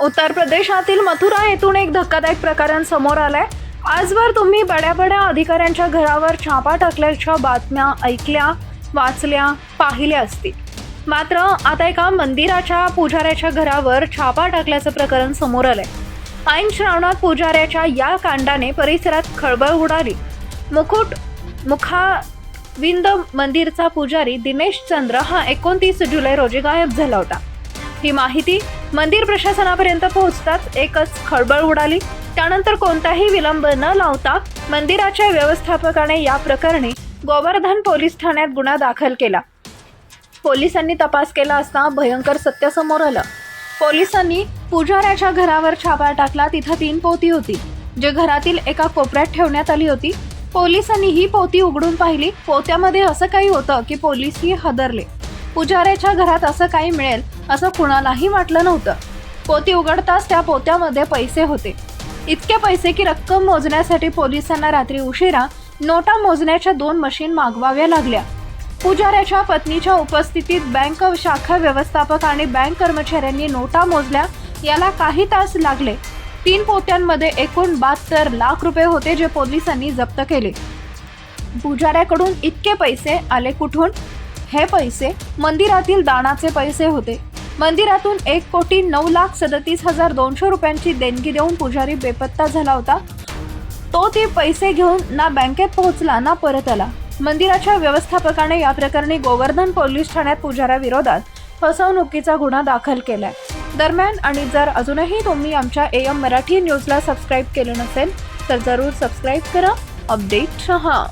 उत्तर प्रदेशातील मथुरा येथून एक धक्कादायक प्रकरण समोर आलंय. आजवर तुम्ही बड्या बड्या अधिकाऱ्यांच्या घरावर छापा टाकल्याच्या बातम्या ऐकल्या वाचल्या पाहिल्या असतील. मात्र आता एका मंदिराच्या पुजाऱ्याच्या घरावर छापा टाकल्याचं प्रकरण समोर आलंय. ऐन श्रावणात पुजाऱ्याच्या या कांडाने परिसरात खळबळ उडाली. मुकुट मुखाविंद मंदिरचा पुजारी दिनेश चंद्र हा एकोणतीस जुलै रोजी गायब झाला होता. ही माहिती मंदिर प्रशासनापर्यंत पोहोचताच एकच खळबळ उडाली. त्यानंतर कोणताही विलंब न लावता मंदिराच्या व्यवस्थापकाने या प्रकरणी गोवर्धन पोलीस ठाण्यात गुन्हा दाखल केला. पोलिसांनी तपास केला असता भयंकर सत्य समोर आलं. पोलिसांनी पुजाऱ्याच्या घरावर छापा टाकला तिथं तीन पोती होती. जे घरातील एका कोपऱ्यात ठेवण्यात आली होती. पोलिसांनी ही पोती उघडून पाहिली. पोत्यामध्ये असं काही होतं की पोलीसही हदरले. पुजाऱ्याच्या घरात असं काही मिळेल असं कुणालाही वाटलं नव्हतं. पोती उघडताच त्या पोत्यामध्ये पैसे होते. इतके पैसे की रक्कम मोजण्यासाठी पोलिसांना रात्री उशिरा नोटा मोजण्याच्या दोन मशीन मागवाव्या लागल्या. पुजाऱ्याच्या पत्नीच्या उपस्थितीत बँक शाखा व्यवस्थापक आणि बँक कर्मचाऱ्यांनी नोटा मोजल्या याला काही तास लागले. तीन पोत्यांमध्ये एकूण बहात्तर लाख रुपये होते जे पोलिसांनी जप्त केले. पुजाऱ्याकडून इतके पैसे आले कुठून? हे पैसे मंदिरातील दानाचे पैसे होते. मंदिरातून एक कोटी नऊ लाख सदतीस हजार दोनशे रुपयांची देणगी देऊन पुजारी बेपत्ता झाला होता. तो ते पैसे घेऊन ना बँकेत पोहोचला ना परत आला. मंदिराच्या व्यवस्थापकाने या प्रकरणी गोवर्धन पोलीस ठाण्यात पुजाऱ्याविरोधात फसवणुकीचा गुन्हा दाखल केलाय. दरम्यान आणि जर अजूनही तुम्ही आमच्या ए एम मराठी न्यूजला सबस्क्राईब केलं नसेल तर जरूर सबस्क्राईब करा. अपडेट रहा.